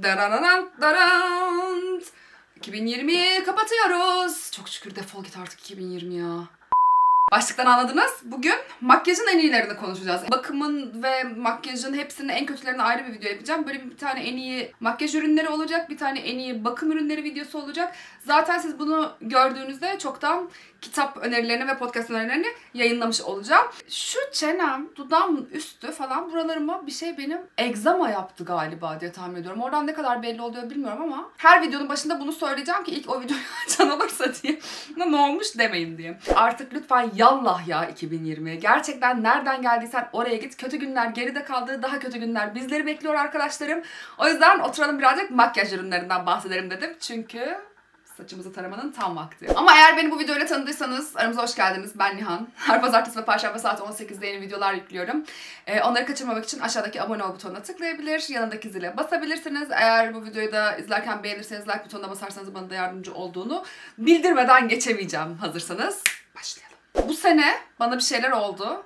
Dararan, daran. 2020'yi kapatıyoruz. Çok şükür defol git artık 2020 ya. Başlıktan anladınız. Bugün makyajın en iyilerini konuşacağız. Bakımın ve makyajın hepsinin en kötülerini ayrı bir video yapacağım. Böyle bir tane en iyi makyaj ürünleri olacak. Bir tane en iyi bakım ürünleri videosu olacak. Zaten siz bunu gördüğünüzde çoktan kitap önerilerini ve podcast önerilerini yayınlamış olacağım. Şu çenem, dudağımın üstü falan buralarıma bir şey benim egzama yaptı galiba diye tahmin ediyorum. Oradan ne kadar belli oluyor bilmiyorum ama her videonun başında bunu söyleyeceğim ki ilk o videoyu açan olursa diye ne olmuş demeyin diye. Artık lütfen yallah ya 2020. Gerçekten nereden geldiysen oraya git. Kötü günler geride kaldı. Daha kötü günler bizleri bekliyor arkadaşlarım. O yüzden oturalım birazcık makyaj ürünlerinden bahsedelim dedim. Çünkü saçımızı taramanın tam vakti. Ama eğer beni bu videoyla tanıdıysanız aramıza hoş geldiniz. Ben Nihan. Her pazartesi ve perşembe saat 18'de yeni videolar yüklüyorum. Ee, onları kaçırmamak için aşağıdaki abone ol butonuna tıklayabilir, yanındaki zile basabilirsiniz. Eğer bu videoyu da izlerken beğenirseniz like butonuna basarsanız bana da yardımcı olduğunu bildirmeden geçemeyeceğim hazırsanız. Başlayalım. Bu sene bana bir şeyler oldu.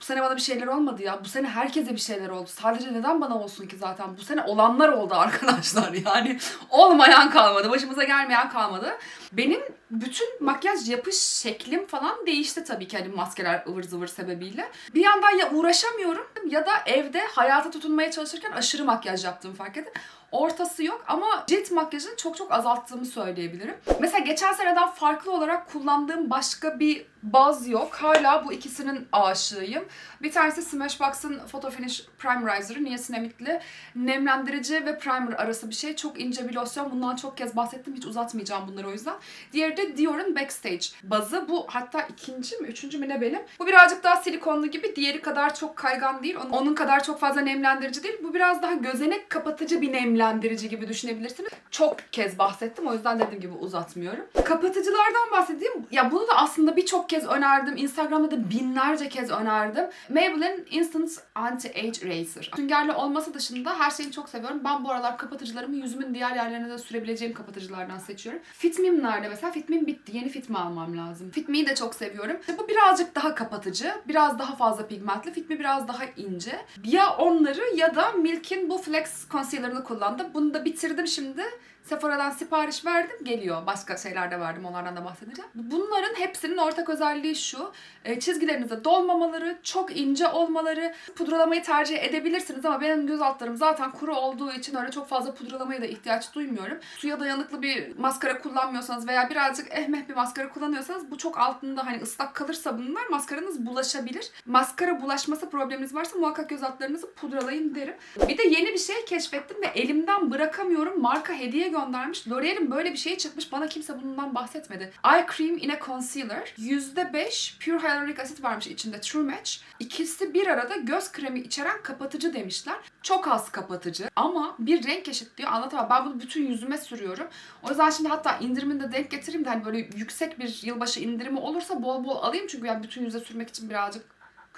Bu sene bana bir şeyler olmadı ya. Bu sene herkese bir şeyler oldu. Sadece neden bana olsun ki zaten? Bu sene olanlar oldu arkadaşlar. Yani olmayan kalmadı. Başımıza gelmeyen kalmadı. Benim bütün makyaj yapış şeklim falan değişti tabii ki hani maskeler ıvır zıvır sebebiyle. Bir yandan ya uğraşamıyorum ya da evde hayata tutunmaya çalışırken aşırı makyaj yaptığımı fark ettim. Ortası yok ama cilt makyajını çok çok azalttığımı söyleyebilirim. Mesela geçen seneden farklı olarak kullandığım başka bir baz yok. Hala bu ikisinin aşığıyım. Bir tanesi Smashbox'ın Photo Finish Primerizer'ı niasinamidli nemlendirici ve primer arası bir şey. Çok ince bir losyon. Bundan çok kez bahsettim. Hiç uzatmayacağım bunları o yüzden. Diğeri de Dior'un Backstage bazı. Bu hatta ikinci mi, üçüncü mü ne benim. Bu birazcık daha silikonlu gibi. Diğeri kadar çok kaygan değil. Onun- Onun kadar çok fazla nemlendirici değil. Bu biraz daha gözenek kapatıcı bir nemlendirici gibi düşünebilirsiniz. Çok kez bahsettim. O yüzden dediğim gibi uzatmıyorum. Kapatıcılardan bahsedeyim. Ya bunu da aslında birçok kez önerdim. Instagram'da da binlerce kez önerdim. Maybelline Instant Anti-Age Eraser. Süngerli olması dışında her şeyini çok seviyorum. Ben bu aralar kapatıcılarımı yüzümün diğer yerlerine de sürebileceğim kapatıcılardan seçiyorum. Fit Me'm nerede mesela? Fit Me'm bitti. Yeni Fit Me almam lazım. Fit Me'yi de çok seviyorum. Bu birazcık daha kapatıcı. Biraz daha fazla pigmentli. Fit Me biraz daha ince. Ya onları ya da Milk'in bu Flex Concealer'ını kullandım. Bunu da bitirdim şimdi. Sephora'dan sipariş verdim geliyor. Başka şeyler de verdim onlardan da bahsedeceğim. Bunların hepsinin ortak özelliği şu. E, çizgilerinize dolmamaları, çok ince olmaları. Pudralamayı tercih edebilirsiniz ama benim göz altlarım zaten kuru olduğu için öyle çok fazla pudralamaya da ihtiyaç duymuyorum. Suya dayanıklı bir maskara kullanmıyorsanız veya birazcık ehmeh bir maskara kullanıyorsanız bu çok altında hani ıslak kalırsa bunlar maskaranız bulaşabilir. Maskara bulaşması probleminiz varsa muhakkak göz altlarınızı pudralayın derim. Bir de yeni bir şey keşfettim ve elimden bırakamıyorum. Marka hediye göndermiş. L'Oreal'in böyle bir şey çıkmış. Bana kimse bundan bahsetmedi. Eye Cream in a Concealer. %5 Pure Hyaluronic Acid varmış içinde True Match. İkisi bir arada göz kremi içeren kapatıcı demişler. Çok az kapatıcı ama bir renk eşitliyor. Anlatamam. Ben bunu bütün yüzüme sürüyorum. O yüzden şimdi hatta indirimini de denk getireyim de hani böyle yüksek bir yılbaşı indirimi olursa bol bol alayım. Çünkü yani bütün yüze sürmek için birazcık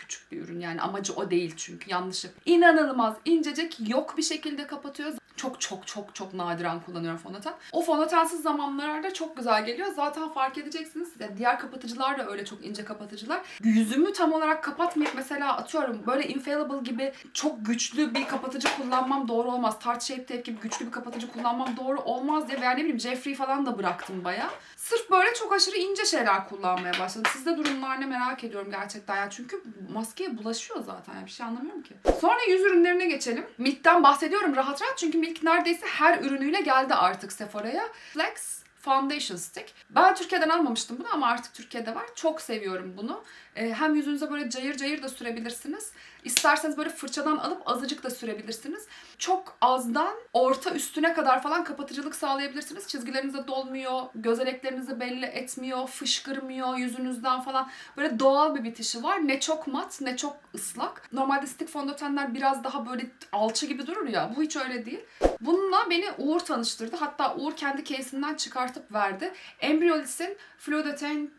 küçük bir ürün yani amacı o değil çünkü yanlışı. İnanılmaz incecik yok bir şekilde kapatıyor. Çok çok çok çok nadiren kullanıyorum fondöten. O fondötensiz zamanlarda çok güzel geliyor. Zaten fark edeceksiniz. Ya diğer kapatıcılar da öyle çok ince kapatıcılar. Yüzümü tam olarak kapatmayıp mesela atıyorum böyle Infallible gibi çok güçlü bir kapatıcı kullanmam doğru olmaz. Tarte Shape Tape gibi güçlü bir kapatıcı kullanmam doğru olmaz diye veya ne bileyim Jeffree falan da bıraktım baya. Sırf böyle çok aşırı ince şeyler kullanmaya başladım. Sizde durumlar ne merak ediyorum gerçekten ya. Çünkü maskeye bulaşıyor zaten. ya bir şey anlamıyorum ki. Sonra yüz ürünlerine geçelim. Milk'ten bahsediyorum rahat rahat. Çünkü Milk neredeyse her ürünüyle geldi artık Sephora'ya. Flex Foundation Stick. Ben Türkiye'den almamıştım bunu ama artık Türkiye'de var. Çok seviyorum bunu. Ee, hem yüzünüze böyle cayır cayır da sürebilirsiniz. İsterseniz böyle fırçadan alıp azıcık da sürebilirsiniz. Çok azdan orta üstüne kadar falan kapatıcılık sağlayabilirsiniz. Çizgilerinize dolmuyor, gözeneklerinizi belli etmiyor, fışkırmıyor yüzünüzden falan. Böyle doğal bir bitişi var. Ne çok mat ne çok ıslak. Normalde stick fondötenler biraz daha böyle alçı gibi durur ya. Bu hiç öyle değil. Bununla beni Uğur tanıştırdı. Hatta Uğur kendi case'inden çıkartıp verdi. Embryolis'in Flodeten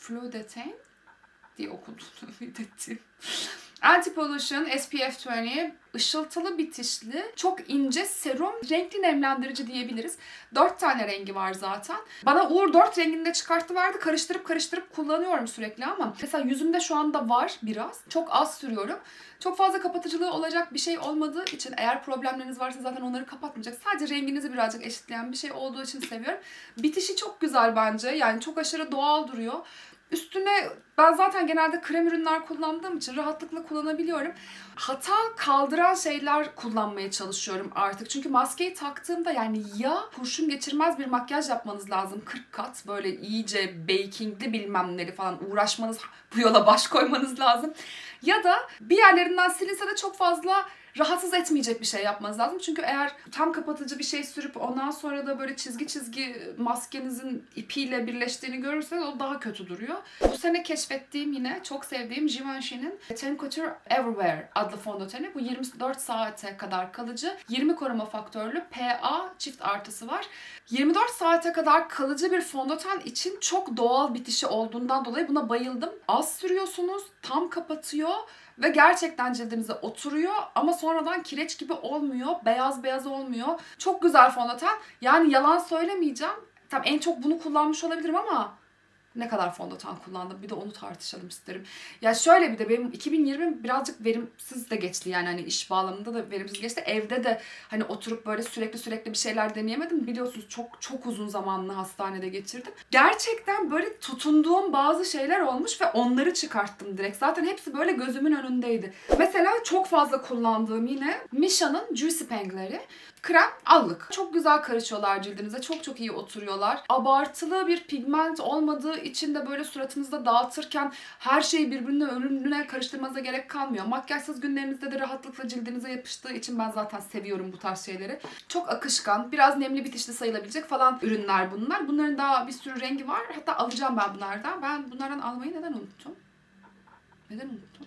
Flodeten diye okuduğunu ettiğim Anti-Pollution SPF 20 ışıltılı bitişli, çok ince serum, renkli nemlendirici diyebiliriz. 4 tane rengi var zaten. Bana Uğur 4 rengini de çıkarttıverdi. Karıştırıp karıştırıp kullanıyorum sürekli ama mesela yüzümde şu anda var biraz. Çok az sürüyorum. Çok fazla kapatıcılığı olacak bir şey olmadığı için eğer problemleriniz varsa zaten onları kapatmayacak. Sadece renginizi birazcık eşitleyen bir şey olduğu için seviyorum. Bitişi çok güzel bence. Yani çok aşırı doğal duruyor. Üstüne ben zaten genelde krem ürünler kullandığım için rahatlıkla kullanabiliyorum. Hata kaldıran şeyler kullanmaya çalışıyorum artık. Çünkü maskeyi taktığımda yani ya kurşun geçirmez bir makyaj yapmanız lazım 40 kat böyle iyice bakingli bilmem neli falan uğraşmanız bu yola baş koymanız lazım. Ya da bir yerlerinden silinse de çok fazla rahatsız etmeyecek bir şey yapmanız lazım. Çünkü eğer tam kapatıcı bir şey sürüp ondan sonra da böyle çizgi çizgi maskenizin ipiyle birleştiğini görürseniz o daha kötü duruyor. Bu sene keşfettiğim yine çok sevdiğim Givenchy'nin Ten Couture Everywhere adlı fondöteni. Bu 24 saate kadar kalıcı. 20 koruma faktörlü PA çift artısı var. 24 saate kadar kalıcı bir fondöten için çok doğal bitişi olduğundan dolayı buna bayıldım. Az sürüyorsunuz, tam kapatıyor ve gerçekten cildinize oturuyor ama sonradan kireç gibi olmuyor, beyaz beyaz olmuyor. Çok güzel fondöten. Yani yalan söylemeyeceğim. Tam en çok bunu kullanmış olabilirim ama ne kadar fondöten kullandım bir de onu tartışalım isterim. Ya şöyle bir de benim 2020 birazcık verimsiz de geçti yani hani iş bağlamında da verimsiz geçti. Evde de hani oturup böyle sürekli sürekli bir şeyler deneyemedim. Biliyorsunuz çok çok uzun zamanlı hastanede geçirdim. Gerçekten böyle tutunduğum bazı şeyler olmuş ve onları çıkarttım direkt. Zaten hepsi böyle gözümün önündeydi. Mesela çok fazla kullandığım yine Misha'nın Juicy Pang'leri. Krem, allık. Çok güzel karışıyorlar cildinize. Çok çok iyi oturuyorlar. Abartılı bir pigment olmadığı için de böyle suratınızda dağıtırken her şeyi birbirine önüne karıştırmanıza gerek kalmıyor. Makyajsız günlerinizde de rahatlıkla cildinize yapıştığı için ben zaten seviyorum bu tarz şeyleri. Çok akışkan, biraz nemli bitişli sayılabilecek falan ürünler bunlar. Bunların daha bir sürü rengi var. Hatta alacağım ben bunlardan. Ben bunlardan almayı neden unuttum? Neden unuttum?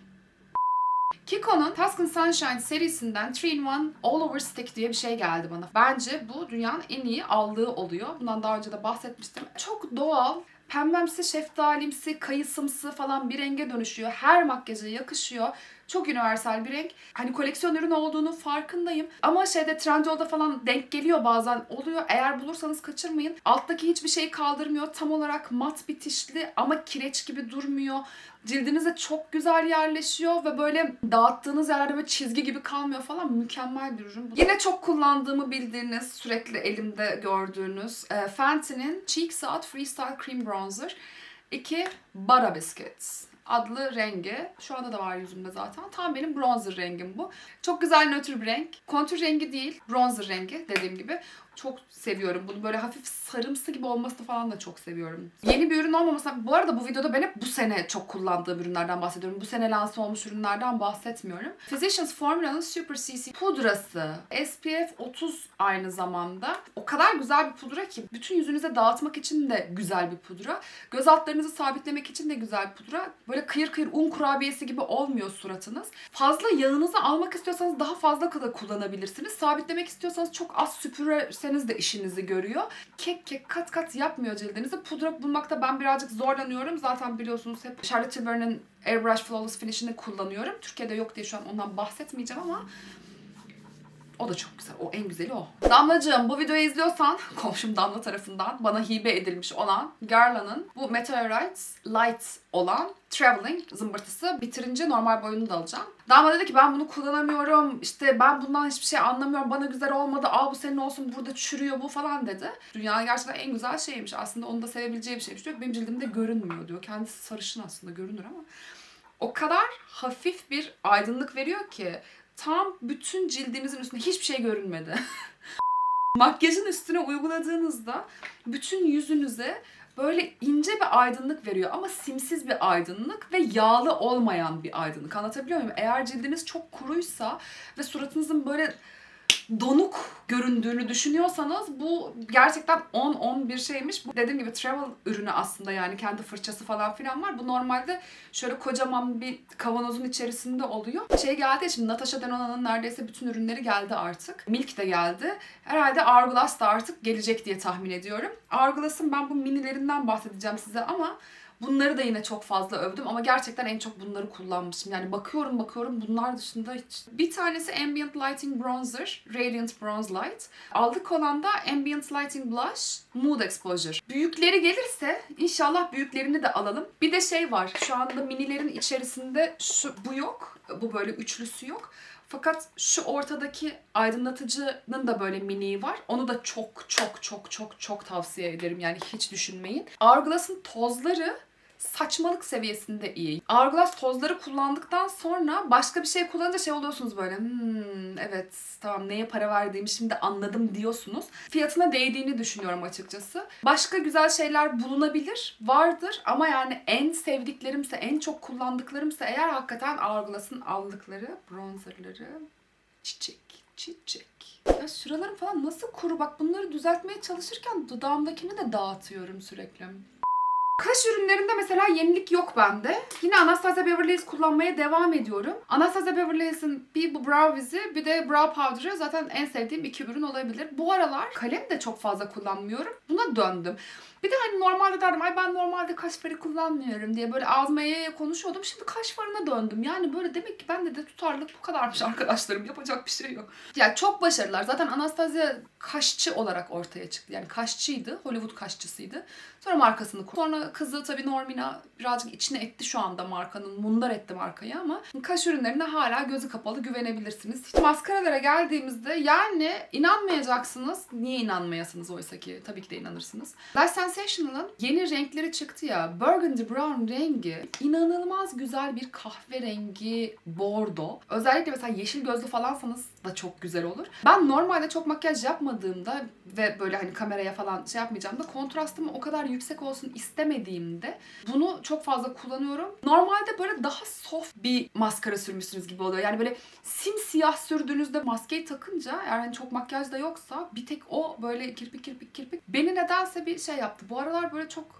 Kiko'nun Tuscan Sunshine serisinden 3-in-1 All Over Stick diye bir şey geldi bana. Bence bu dünyanın en iyi aldığı oluyor. Bundan daha önce de bahsetmiştim. Çok doğal, pembemsi, şeftalimsi, kayısımsı falan bir renge dönüşüyor. Her makyaja yakışıyor. Çok universal bir renk. Hani koleksiyon ürün olduğunu farkındayım. Ama şeyde Trendyol'da falan denk geliyor bazen oluyor. Eğer bulursanız kaçırmayın. Alttaki hiçbir şeyi kaldırmıyor. Tam olarak mat bitişli ama kireç gibi durmuyor. Cildinize çok güzel yerleşiyor ve böyle dağıttığınız yerlerde böyle çizgi gibi kalmıyor falan. Mükemmel bir ürün. Yine çok kullandığımı bildiğiniz, sürekli elimde gördüğünüz e, Fenty'nin Cheek Saat Freestyle Cream Bronzer. 2 Bara Biscuits adlı rengi. Şu anda da var yüzümde zaten. Tam benim bronzer rengim bu. Çok güzel nötr bir renk. Kontür rengi değil, bronzer rengi dediğim gibi. Çok seviyorum. Bunu böyle hafif sarımsı gibi olmasını falan da çok seviyorum. Yeni bir ürün olmaması... Bu arada bu videoda ben hep bu sene çok kullandığım ürünlerden bahsediyorum. Bu sene lanse olmuş ürünlerden bahsetmiyorum. Physicians Formula'nın Super CC pudrası. SPF 30 aynı zamanda. O kadar güzel bir pudra ki bütün yüzünüze dağıtmak için de güzel bir pudra. Göz altlarınızı sabitlemek için de güzel bir pudra. Böyle kıyır kıyır un kurabiyesi gibi olmuyor suratınız. Fazla yağınızı almak istiyorsanız daha fazla da kullanabilirsiniz. Sabitlemek istiyorsanız çok az süpürseniz de işinizi görüyor. Kek kek kat kat yapmıyor cildinizi. Pudra bulmakta ben birazcık zorlanıyorum. Zaten biliyorsunuz hep Charlotte Tilbury'nin Airbrush Flawless Finish'ini kullanıyorum. Türkiye'de yok diye şu an ondan bahsetmeyeceğim ama o da çok güzel. O en güzeli o. Damlacığım bu videoyu izliyorsan komşum Damla tarafından bana hibe edilmiş olan Garlan'ın bu Meteorites Light olan Traveling zımbırtısı bitirince normal boyunu da alacağım. Damla dedi ki ben bunu kullanamıyorum. İşte ben bundan hiçbir şey anlamıyorum. Bana güzel olmadı. Al bu senin olsun burada çürüyor bu falan dedi. Dünyanın gerçekten en güzel şeymiş. Aslında onu da sevebileceği bir şeymiş diyor. Benim cildimde görünmüyor diyor. Kendisi sarışın aslında görünür ama. O kadar hafif bir aydınlık veriyor ki tam bütün cildinizin üstünde hiçbir şey görünmedi. Makyajın üstüne uyguladığınızda bütün yüzünüze böyle ince bir aydınlık veriyor ama simsiz bir aydınlık ve yağlı olmayan bir aydınlık. Anlatabiliyor muyum? Eğer cildiniz çok kuruysa ve suratınızın böyle donuk göründüğünü düşünüyorsanız bu gerçekten 10-10 bir şeymiş. Bu dediğim gibi travel ürünü aslında yani kendi fırçası falan filan var. Bu normalde şöyle kocaman bir kavanozun içerisinde oluyor. Şey geldi şimdi Natasha Denona'nın neredeyse bütün ürünleri geldi artık. Milk de geldi. Herhalde Hourglass da artık gelecek diye tahmin ediyorum. Hourglass'ın ben bu minilerinden bahsedeceğim size ama Bunları da yine çok fazla övdüm ama gerçekten en çok bunları kullanmışım. Yani bakıyorum bakıyorum bunlar dışında hiç. Bir tanesi Ambient Lighting Bronzer, Radiant Bronze Light. Aldık olan da Ambient Lighting Blush, Mood Exposure. Büyükleri gelirse inşallah büyüklerini de alalım. Bir de şey var. Şu anda minilerin içerisinde şu bu yok. Bu böyle üçlüsü yok. Fakat şu ortadaki aydınlatıcının da böyle mini var. Onu da çok çok çok çok çok tavsiye ederim. Yani hiç düşünmeyin. Hourglass'ın tozları saçmalık seviyesinde iyi. Hourglass tozları kullandıktan sonra başka bir şey kullanınca şey oluyorsunuz böyle hmm, evet tamam neye para verdiğimi şimdi anladım diyorsunuz. Fiyatına değdiğini düşünüyorum açıkçası. Başka güzel şeyler bulunabilir, vardır ama yani en sevdiklerimse, en çok kullandıklarımsa eğer hakikaten Hourglass'ın aldıkları bronzerları çiçek, çiçek. Ya şuralarım falan nasıl kuru bak bunları düzeltmeye çalışırken dudağımdakini de dağıtıyorum sürekli. Kaş ürünlerinde mesela yenilik yok bende. Yine Anastasia Beverly Hills kullanmaya devam ediyorum. Anastasia Beverly Hills'in bir bu brow wizi bir de brow powder'ı zaten en sevdiğim iki ürün olabilir. Bu aralar kalem de çok fazla kullanmıyorum. Buna döndüm. Bir de hani normalde derdim ay ben normalde kaş farı kullanmıyorum diye böyle ağzıma yaya konuşuyordum. Şimdi kaş farına döndüm. Yani böyle demek ki bende de tutarlılık bu kadarmış arkadaşlarım. Yapacak bir şey yok. Ya çok başarılılar. Zaten Anastasia kaşçı olarak ortaya çıktı. Yani kaşçıydı. Hollywood kaşçısıydı. Sonra markasını kurdu. Sonra kızı tabii Normina birazcık içine etti şu anda markanın. Mundar etti markayı ama kaş ürünlerine hala gözü kapalı güvenebilirsiniz. Hiç maskaralara geldiğimizde yani inanmayacaksınız. Niye inanmayasınız oysa ki? Tabii ki de inanırsınız. Lash Sensational'ın yeni renkleri çıktı ya. Burgundy Brown rengi inanılmaz güzel bir kahverengi bordo. Özellikle mesela yeşil gözlü falansanız da çok güzel olur. Ben normalde çok makyaj yapmadığımda ve böyle hani kameraya falan şey yapmayacağım da kontrastım o kadar yüksek olsun istemediğimde bunu çok fazla kullanıyorum. Normalde böyle daha soft bir maskara sürmüşsünüz gibi oluyor. Yani böyle simsiyah sürdüğünüzde maskeyi takınca eğer hani çok makyaj da yoksa bir tek o böyle kirpik kirpik kirpik beni nedense bir şey yaptı. Bu aralar böyle çok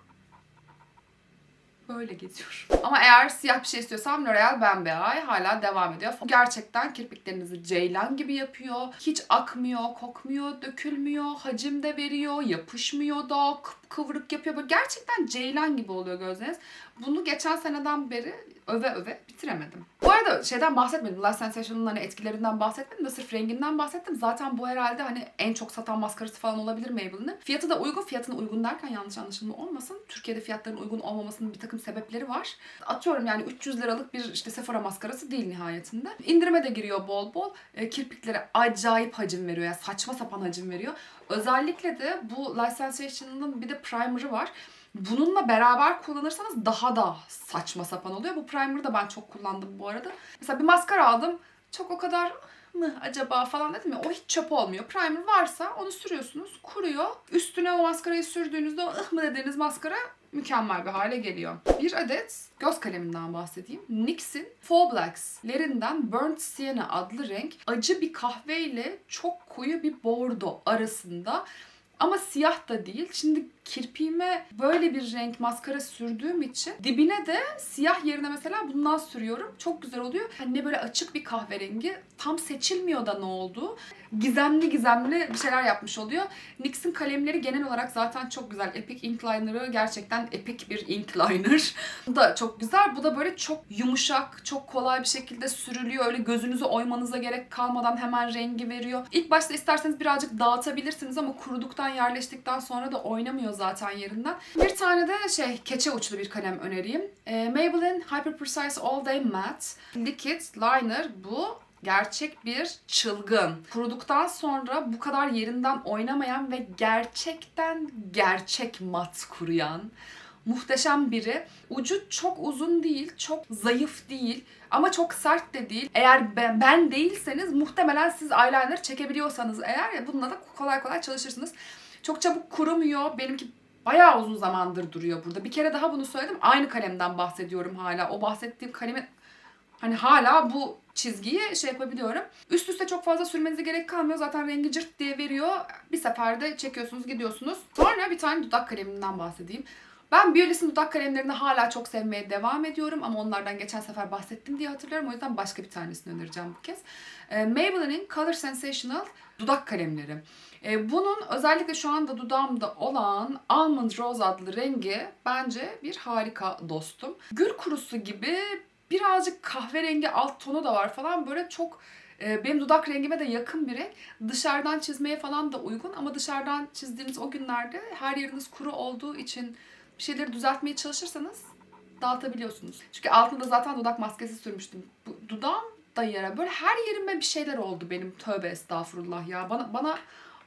böyle geziyorum. Ama eğer siyah bir şey istiyorsam L'Oreal Bembeyaz hala devam ediyor. Gerçekten kirpiklerinizi ceylan gibi yapıyor. Hiç akmıyor, kokmuyor, dökülmüyor, hacim de veriyor, yapışmıyor da, kıvırık yapıyor. Böyle gerçekten ceylan gibi oluyor gözleriniz. Bunu geçen seneden beri öve öve bitiremedim. Bu arada şeyden bahsetmedim. Last Sensation'ın hani etkilerinden bahsetmedim de sırf renginden bahsettim. Zaten bu herhalde hani en çok satan maskarası falan olabilir Maybelline'in. Fiyatı da uygun. Fiyatına uygun derken yanlış anlaşılma olmasın. Türkiye'de fiyatların uygun olmamasının bir takım sebepleri var. Atıyorum yani 300 liralık bir işte Sephora maskarası değil nihayetinde. İndirime de giriyor bol bol. E, kirpiklere acayip hacim veriyor. Yani saçma sapan hacim veriyor. Özellikle de bu Light Sensation'ın bir de primer'ı var. Bununla beraber kullanırsanız daha da saçma sapan oluyor. Bu primer'ı da ben çok kullandım bu arada. Mesela bir maskara aldım. Çok o kadar mı acaba falan dedim ya o hiç çöp olmuyor. Primer varsa onu sürüyorsunuz, kuruyor. Üstüne o maskarayı sürdüğünüzde o ıh mı dediğiniz maskara mükemmel bir hale geliyor. Bir adet göz kaleminden bahsedeyim. NYX'in Faux Blacks'lerinden Burnt Sienna adlı renk acı bir kahve ile çok koyu bir bordo arasında ama siyah da değil. Şimdi kirpiğime böyle bir renk maskara sürdüğüm için dibine de siyah yerine mesela bundan sürüyorum. Çok güzel oluyor. Hani ne böyle açık bir kahverengi. Tam seçilmiyor da ne oldu. Gizemli gizemli bir şeyler yapmış oluyor. NYX'in kalemleri genel olarak zaten çok güzel. Epic Ink Liner'ı gerçekten epic bir ink liner. Bu da çok güzel. Bu da böyle çok yumuşak, çok kolay bir şekilde sürülüyor. Öyle gözünüzü oymanıza gerek kalmadan hemen rengi veriyor. İlk başta isterseniz birazcık dağıtabilirsiniz ama kuruduktan yerleştikten sonra da oynamıyor zaten yerinden. Bir tane de şey keçe uçlu bir kalem önereyim. Ee, Maybelline Hyper Precise All Day Matte Liquid Liner bu gerçek bir çılgın. Kuruduktan sonra bu kadar yerinden oynamayan ve gerçekten gerçek mat kuruyan muhteşem biri. Ucu çok uzun değil, çok zayıf değil ama çok sert de değil. Eğer ben, ben değilseniz muhtemelen siz eyeliner çekebiliyorsanız eğer bununla da kolay kolay çalışırsınız. Çok çabuk kurumuyor. Benimki bayağı uzun zamandır duruyor burada. Bir kere daha bunu söyledim. Aynı kalemden bahsediyorum hala. O bahsettiğim kalemin hani hala bu çizgiyi şey yapabiliyorum. Üst üste çok fazla sürmenize gerek kalmıyor. Zaten rengi cırt diye veriyor. Bir seferde çekiyorsunuz gidiyorsunuz. Sonra bir tane dudak kaleminden bahsedeyim. Ben Biolis'in dudak kalemlerini hala çok sevmeye devam ediyorum ama onlardan geçen sefer bahsettim diye hatırlıyorum. O yüzden başka bir tanesini önereceğim bu kez. Ee, Maybelline'in Color Sensational dudak kalemleri. Ee, bunun özellikle şu anda dudağımda olan Almond Rose adlı rengi bence bir harika dostum. Gül kurusu gibi birazcık kahverengi alt tonu da var falan böyle çok e, benim dudak rengime de yakın bir renk. Dışarıdan çizmeye falan da uygun ama dışarıdan çizdiğiniz o günlerde her yeriniz kuru olduğu için bir şeyleri düzeltmeye çalışırsanız dağıtabiliyorsunuz. Çünkü altında zaten dudak maskesi sürmüştüm. Bu dudağım da yara. Böyle her yerime bir şeyler oldu benim. Tövbe estağfurullah ya. Bana bana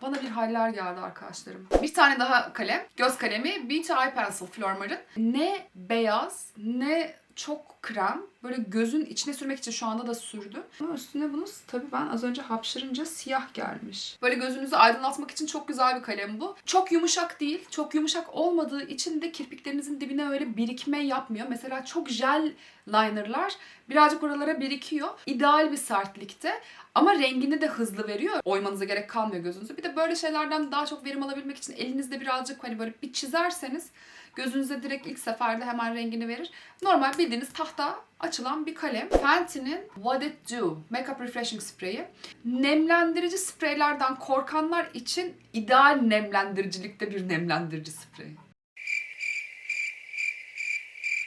bana bir haller geldi arkadaşlarım. Bir tane daha kalem. Göz kalemi. Beach Eye Pencil Flormar'ın. Ne beyaz ne çok krem. Böyle gözün içine sürmek için şu anda da sürdüm. Ama üstüne bunu tabii ben az önce hapşırınca siyah gelmiş. Böyle gözünüzü aydınlatmak için çok güzel bir kalem bu. Çok yumuşak değil. Çok yumuşak olmadığı için de kirpiklerinizin dibine öyle birikme yapmıyor. Mesela çok jel linerlar birazcık oralara birikiyor. İdeal bir sertlikte. Ama rengini de hızlı veriyor. Oymanıza gerek kalmıyor gözünüzü. Bir de böyle şeylerden daha çok verim alabilmek için elinizde birazcık hani böyle bir çizerseniz gözünüze direkt ilk seferde hemen rengini verir. Normal bildiğiniz tahta açılan bir kalem. Fenty'nin What It Do Makeup Refreshing Spray'i. Nemlendirici spreylerden korkanlar için ideal nemlendiricilikte bir nemlendirici spreyi.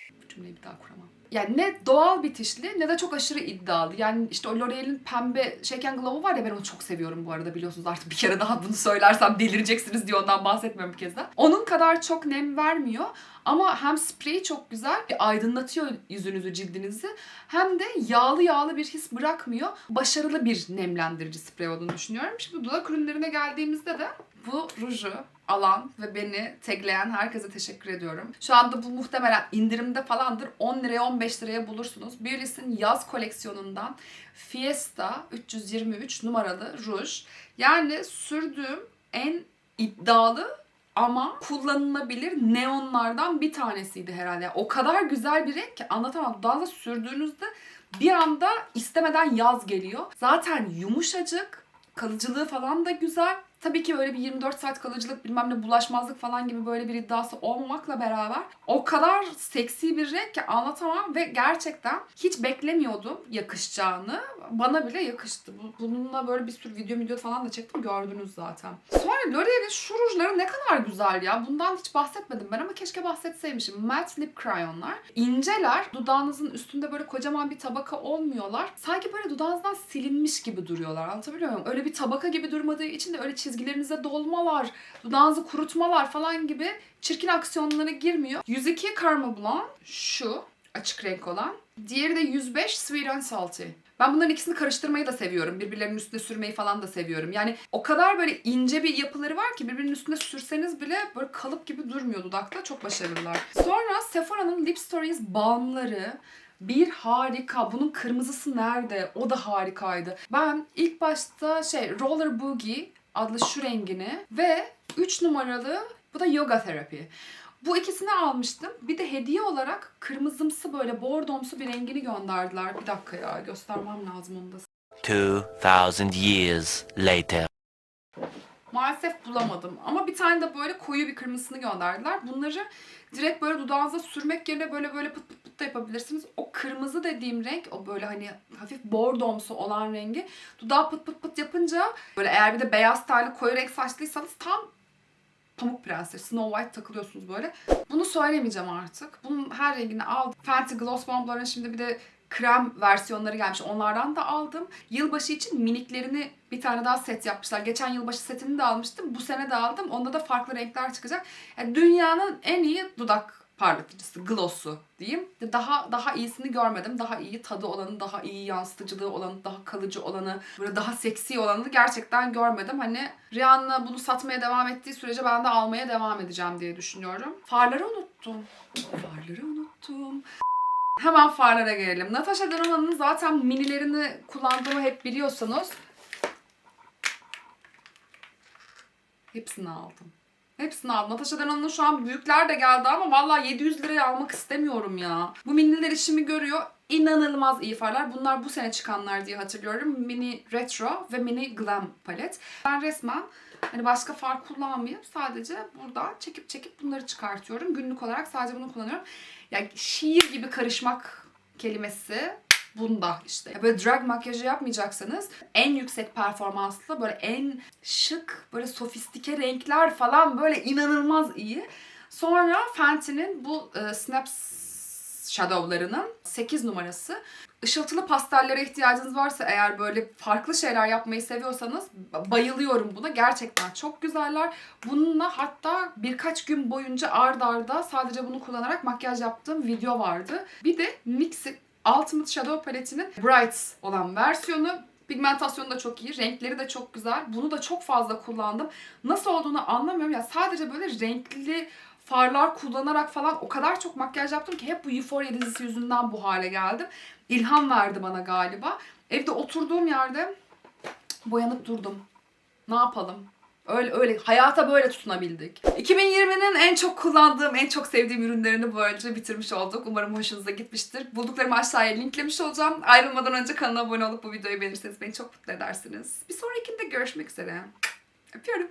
Bu cümleyi bir daha kuramam. Yani ne doğal bitişli ne de çok aşırı iddialı. Yani işte o L'Oreal'in pembe Shake and Glow'u var ya ben onu çok seviyorum bu arada biliyorsunuz artık bir kere daha bunu söylersem delireceksiniz diye ondan bahsetmiyorum bir kez daha. Onun kadar çok nem vermiyor ama hem spreyi çok güzel aydınlatıyor yüzünüzü cildinizi hem de yağlı yağlı bir his bırakmıyor. Başarılı bir nemlendirici sprey olduğunu düşünüyorum. Şimdi dudak ürünlerine geldiğimizde de bu ruju alan ve beni tagleyen herkese teşekkür ediyorum. Şu anda bu muhtemelen indirimde falandır. 10 liraya 15 liraya bulursunuz. Biolis'in yaz koleksiyonundan Fiesta 323 numaralı ruj. Yani sürdüğüm en iddialı ama kullanılabilir neonlardan bir tanesiydi herhalde. O kadar güzel bir renk ki anlatamam. Dudağınıza sürdüğünüzde bir anda istemeden yaz geliyor. Zaten yumuşacık, kalıcılığı falan da güzel. Tabii ki böyle bir 24 saat kalıcılık bilmem ne bulaşmazlık falan gibi böyle bir iddiası olmamakla beraber o kadar seksi bir renk ki anlatamam ve gerçekten hiç beklemiyordum yakışacağını. Bana bile yakıştı. Bu- Bununla böyle bir sürü video video falan da çektim gördünüz zaten. Sonra L'Oreal'in şu rujları ne kadar güzel ya. Bundan hiç bahsetmedim ben ama keşke bahsetseymişim. Matte Lip Crayonlar. İnceler. Dudağınızın üstünde böyle kocaman bir tabaka olmuyorlar. Sanki böyle dudağınızdan silinmiş gibi duruyorlar. Anlatabiliyor muyum? Öyle bir tabaka gibi durmadığı için de öyle çizgilerinize dolmalar, dudağınızı kurutmalar falan gibi çirkin aksiyonlara girmiyor. 102 Karma Blanc şu açık renk olan. Diğeri de 105 Sweet and Salty. Ben bunların ikisini karıştırmayı da seviyorum. Birbirlerinin üstüne sürmeyi falan da seviyorum. Yani o kadar böyle ince bir yapıları var ki birbirinin üstüne sürseniz bile böyle kalıp gibi durmuyor dudakta. Çok başarılılar. Sonra Sephora'nın Lip Stories balmları bir harika. Bunun kırmızısı nerede? O da harikaydı. Ben ilk başta şey Roller Boogie adlı şu rengini ve 3 numaralı bu da Yoga Therapy. Bu ikisini almıştım. Bir de hediye olarak kırmızımsı böyle bordomsu bir rengini gönderdiler. Bir dakika ya göstermem lazım onu da. 2,000 years later. Maalesef bulamadım. Ama bir tane de böyle koyu bir kırmızısını gönderdiler. Bunları direkt böyle dudağınıza sürmek yerine böyle böyle pıt pıt pıt da yapabilirsiniz. O kırmızı dediğim renk, o böyle hani hafif bordomsu olan rengi dudağı pıt pıt pıt yapınca böyle eğer bir de beyaz tenli koyu renk saçlıysanız tam Pamuk Prenses, Snow White takılıyorsunuz böyle. Bunu söylemeyeceğim artık. Bunun her rengini aldım. Fenty Gloss Bomb'ların şimdi bir de krem versiyonları gelmiş. Onlardan da aldım. Yılbaşı için miniklerini bir tane daha set yapmışlar. Geçen yılbaşı setini de almıştım. Bu sene de aldım. Onda da farklı renkler çıkacak. Yani dünyanın en iyi dudak parlatıcısı, gloss'u diyeyim. Daha daha iyisini görmedim. Daha iyi tadı olanı, daha iyi yansıtıcılığı olanı, daha kalıcı olanı, böyle daha seksi olanı gerçekten görmedim. Hani Rihanna bunu satmaya devam ettiği sürece ben de almaya devam edeceğim diye düşünüyorum. Farları unuttum. Farları unuttum. Hemen farlara gelelim. Natasha Denona'nın zaten minilerini kullandığımı hep biliyorsanız hepsini aldım. Hepsini aldım. Natasha Denon'un şu an büyükler de geldi ama vallahi 700 liraya almak istemiyorum ya. Bu miniler işimi görüyor. İnanılmaz iyi farlar. Bunlar bu sene çıkanlar diye hatırlıyorum. Mini Retro ve Mini Glam palet. Ben resmen hani başka far kullanmayıp sadece burada çekip çekip bunları çıkartıyorum. Günlük olarak sadece bunu kullanıyorum. Yani şiir gibi karışmak kelimesi bunda işte. Böyle drag makyajı yapmayacaksanız en yüksek performanslı böyle en şık böyle sofistike renkler falan böyle inanılmaz iyi. Sonra Fenty'nin bu e, Snap Shadow'larının 8 numarası. Işıltılı pastellere ihtiyacınız varsa eğer böyle farklı şeyler yapmayı seviyorsanız bayılıyorum buna. Gerçekten çok güzeller. Bununla hatta birkaç gün boyunca ard arda sadece bunu kullanarak makyaj yaptığım video vardı. Bir de NYX'in Ultimate Shadow paletinin Bright olan versiyonu. Pigmentasyonu da çok iyi, renkleri de çok güzel. Bunu da çok fazla kullandım. Nasıl olduğunu anlamıyorum ya sadece böyle renkli farlar kullanarak falan o kadar çok makyaj yaptım ki hep bu Euphoria dizisi yüzünden bu hale geldim. İlham verdi bana galiba. Evde oturduğum yerde boyanıp durdum. Ne yapalım? Öyle öyle hayata böyle tutunabildik. 2020'nin en çok kullandığım, en çok sevdiğim ürünlerini böylece bitirmiş olduk. Umarım hoşunuza gitmiştir. Bulduklarımı aşağıya linklemiş olacağım. Ayrılmadan önce kanala abone olup bu videoyu beğenirseniz beni çok mutlu edersiniz. Bir sonrakinde görüşmek üzere. Öpüyorum.